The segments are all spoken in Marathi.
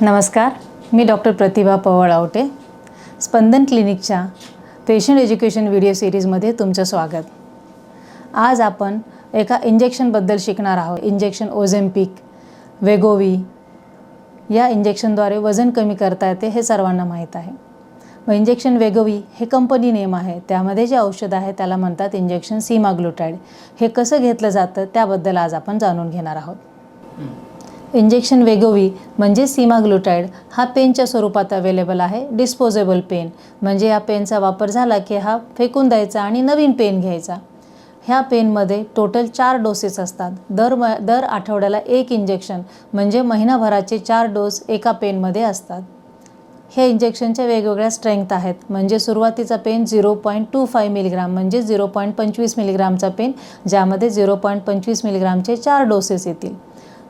नमस्कार मी डॉक्टर प्रतिभा पवळ आवटे. स्पंदन क्लिनिकच्या पेशंट एज्युकेशन व्हिडिओ सिरीजमध्ये तुमचं स्वागत. आज आपण एका इंजेक्शनबद्दल शिकणार आहोत. इंजेक्शन ओझेम्पिक वेगोवी या इंजेक्शनद्वारे वजन कमी करता येते हे सर्वांना माहीत आहे. व इंजेक्शन वेगोवी हे कंपनी नेम आहे. त्यामध्ये जे औषध आहे त्याला म्हणतात इंजेक्शन सीमाग्लुटाईड हे कसं घेतलं जातं त्याबद्दल आज आपण जाणून घेणार आहोत. इंजेक्शन वेगोवी म्हणजे सीमाग्लुटाईड हा पेनच्या स्वरूपात अवेलेबल आहे डिस्पोजेबल पेन. म्हणजे या पेनचा वापर झाला की हा फेकून द्यायचा आणि नवीन पेन घ्यायचा. ह्या पेनमध्ये टोटल चार डोसेस असतात. दर म दर आठवड्याला एक इंजेक्शन म्हणजे महिनाभराचे चार डोस एका पेनमध्ये असतात. ह्या इंजेक्शनच्या वेगवेगळ्या स्ट्रेंथ आहेत. म्हणजे सुरुवातीचा pen zero point two five milligram म्हणजे झिरो पॉईंट पंचवीस मिलीग्रामचा पेन ज्यामध्ये झिरो पॉईंट पंचवीस मिलीग्रामचे चार डोसेस येतील.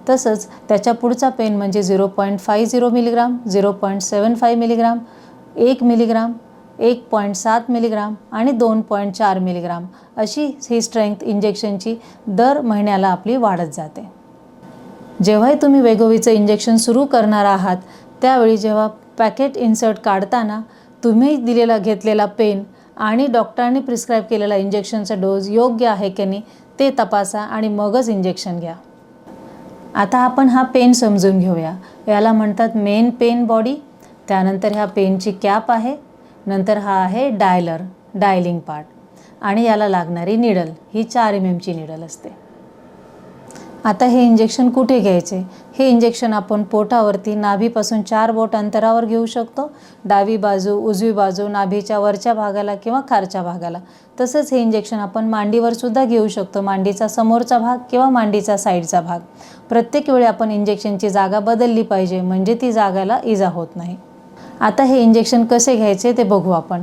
तसंच त्याच्या पुढचा पेन म्हणजे zero point five zero milligram zero point seven five milligram एक मिलीग्राम एक पॉईंट सात मिलीग्राम आणि दोन पॉईंट चार मिलीग्राम. अशी ही स्ट्रेंथ इंजेक्शनची दर महिन्याला आपली वाढत जाते. जेव्हाही तुम्ही वेगोवीचं इंजेक्शन सुरू करणार आहात त्यावेळी जेव्हा पॅकेट इन्सर्ट काढताना तुम्ही दिलेला घेतलेला पेन आणि डॉक्टरांनी प्रिस्क्राईब केलेला इंजेक्शनचा डोस योग्य आहे की नाही ते तपासा आणि मगच इंजेक्शन घ्या. आता आपण हा पेन समजून घेऊया. याला म्हणतात मेन पेन बॉडी त्यानंतर ह्या पेनची कॅप आहे नंतर हा आहे डायलर डायलिंग पार्ट. आणि याला लागणारी निडल ही चार एम एमची निडल असते. आता हे इंजेक्शन कुठे घ्यायचे? हे इंजेक्शन आपण पोटावरती नाभीपासून चार बोट अंतरावर घेऊ शकतो. डावी बाजू उजवी बाजू नाभीच्या वरच्या भागाला किंवा खारच्या भागाला. तसंच हे इंजेक्शन आपण मांडीवर सुद्धा घेऊ शकतो. मांडीचा समोरचा भाग किंवा मांडीचा साईडचा भाग. प्रत्येक वेळी आपण इंजेक्शनची जागा बदलली पाहिजे म्हणजे ती जागाला इजा होत नाही. आता हे इंजेक्शन कसे घ्यायचे ते बघू आपण.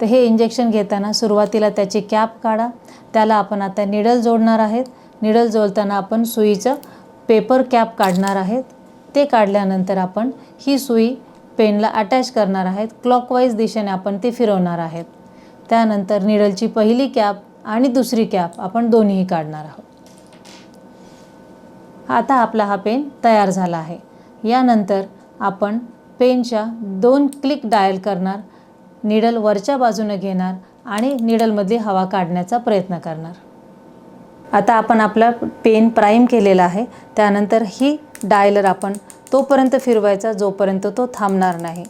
तर हे इंजेक्शन घेताना सुरुवातीला त्याची कॅप काढा. त्याला आपण आता निडल जोडणार आहेत. निडल जोडताना आपण सुईचं पेपर कॅप काढणार आहेत. ते काढल्यानंतर आपण ही सुई पेनला अटॅच करणार आहेत. क्लॉकवाईज दिशेने आपण ती फिरवणार आहेत. त्यानंतर निडलची पहिली कॅप आणि दुसरी कॅप आपण दोन्हीही काढणार आहोत. आता आपला हा पेन तयार झाला आहे. यानंतर आपण पेनच्या दोन क्लिक डायल करणार निडल वरच्या बाजूने घेणार आणि निडलमधली हवा काढण्याचा प्रयत्न करणार. आता आपण आपला पेन प्राईम केलेला आहे. त्यानंतर ही डायलर आपण तोपर्यंत फिरवायचा जोपर्यंत तो थांबणार नाही.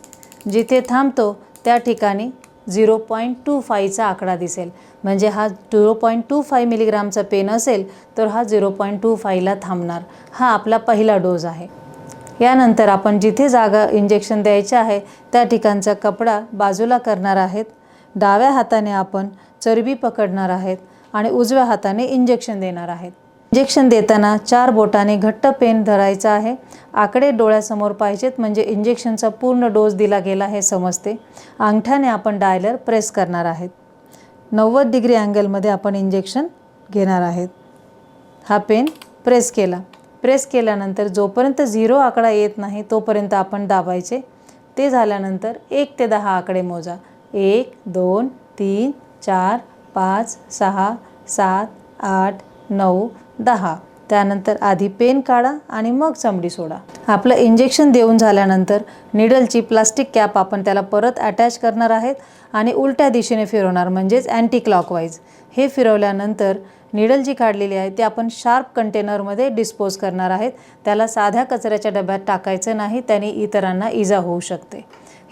जिथे थांबतो त्या ठिकाणी झिरो पॉईंट टू फायचा आकडा दिसेल. म्हणजे हा झिरो पॉईंट टू फाय मिलीग्रामचा पेन असेल तर हा झिरो पॉईंट टू फायला थांबणार. हा आपला पहिला डोस आहे. यानंतर आपण जिथे जागा इंजेक्शन द्यायचे आहे त्या ठिकाणचा कपडा बाजूला करणार आहेत. डाव्या हाताने आपण चरबी पकडणार आहेत. आणि उजव्या हाताने इंजेक्शन देणार आहेत. इंजेक्शन देताना चार बोटाने घट्ट पेन धरायचा आहे. आकडे डोळ्यासमोर पाहिजेत म्हणजे इंजेक्शनचा पूर्ण डोस दिला गेला हे समजते. अंगठ्याने आपण डायलर प्रेस करणार आहेत. नव्वद डिग्री अँगलमध्ये आपण इंजेक्शन घेणार आहेत. हा पेन प्रेस केला. प्रेस केल्यानंतर जोपर्यंत झिरो आकडा येत नाही तोपर्यंत आपण दाबायचे. ते झाल्यानंतर एक ते दहा आकडे मोजा. एक दोन तीन चार पाच सहा सात आठ नऊ दहा. त्यानंतर आधी पेन काढा आणि मग चमडी सोडा. आपलं इंजेक्शन देऊन झाल्यानंतर निडलची प्लास्टिक कॅप आपण त्याला परत अटॅच करणार आहेत आणि उलट्या दिशेने फिरवणार म्हणजेच अँटी क्लॉकवाईज हे फिरवल्यानंतर निडल जी काढलेली आहे ती आपण शार्प कंटेनरमध्ये डिस्पोज करणार आहेत. त्याला साध्या कचऱ्याच्या डब्यात टाकायचं नाही त्याने इतरांना इजा होऊ शकते.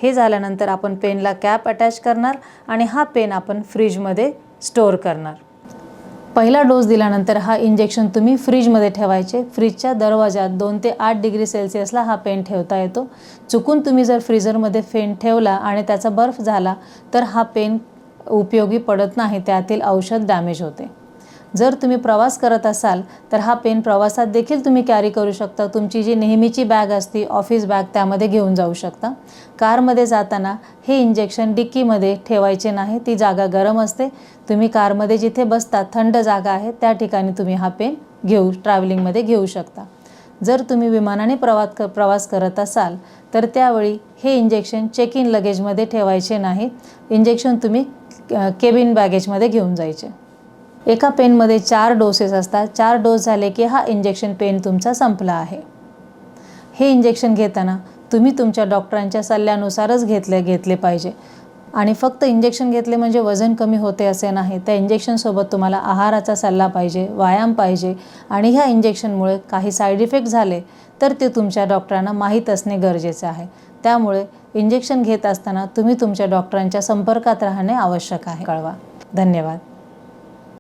हे झाल्यानंतर आपण पेनला कॅप अटॅच करणार आणि हा पेन आपण फ्रीजमध्ये स्टोअर करणार. पहिला डोस दिल्यानंतर हा इंजेक्शन तुम्ही फ्रीजमध्ये ठेवायचे. फ्रीजच्या दरवाजात दोन ते आठ डिग्री सेल्सिअसला हा पेन ठेवता येतो. चुकून तुम्ही जर फ्रीजरमध्ये फेन ठेवला आणि त्याचा बर्फ झाला तर हा पेन उपयोगी पडत नाही. त्यातील औषध डॅमेज होते. जर तुम्ही प्रवास करत असाल तर हा पेन प्रवासात देखील तुम्ही कॅरी करू शकता. तुमची जी नेहमीची बॅग असती ऑफिस बॅग त्यामध्ये घेऊन जाऊ शकता. कारमध्ये जाताना हे इंजेक्शन डिक्कीमध्ये ठेवायचे नाही. ती जागा गरम असते. तुम्ही कारमध्ये जिथे बसता थंड जागा आहे त्या ठिकाणी तुम्ही हा पेन घेऊ ट्रॅव्हलिंगमध्ये घेऊ शकता. जर तुम्ही विमानाने प्रवास क प्रवास करत असाल तर त्यावेळी हे इंजेक्शन चेक इन लगेजमध्ये ठेवायचे नाही. इंजेक्शन तुम्ही केबिन बॅगेजमध्ये घेऊन जायचे. एका पेनमध्ये चार डोसेस असतात. चार डोस झाले की हा इंजेक्शन पेन तुमचा संपला आहे. हे इंजेक्शन घेताना तुम्ही तुमच्या डॉक्टरांच्या सल्ल्यानुसारच घेतले घेतले पाहिजे. आणि फक्त इंजेक्शन घेतले म्हणजे वजन कमी होते असे नाही. त्या इंजेक्शनसोबत तुम्हाला आहाराचा सल्ला पाहिजे व्यायाम पाहिजे. आणि ह्या इंजेक्शनमुळे काही साईड इफेक्ट झाले तर ते तुमच्या डॉक्टरांना माहीत असणे गरजेचे आहे. त्यामुळे इंजेक्शन घेत असताना तुम्ही तुमच्या डॉक्टरांच्या संपर्कात राहणे आवश्यक आहे. कळवा. धन्यवाद.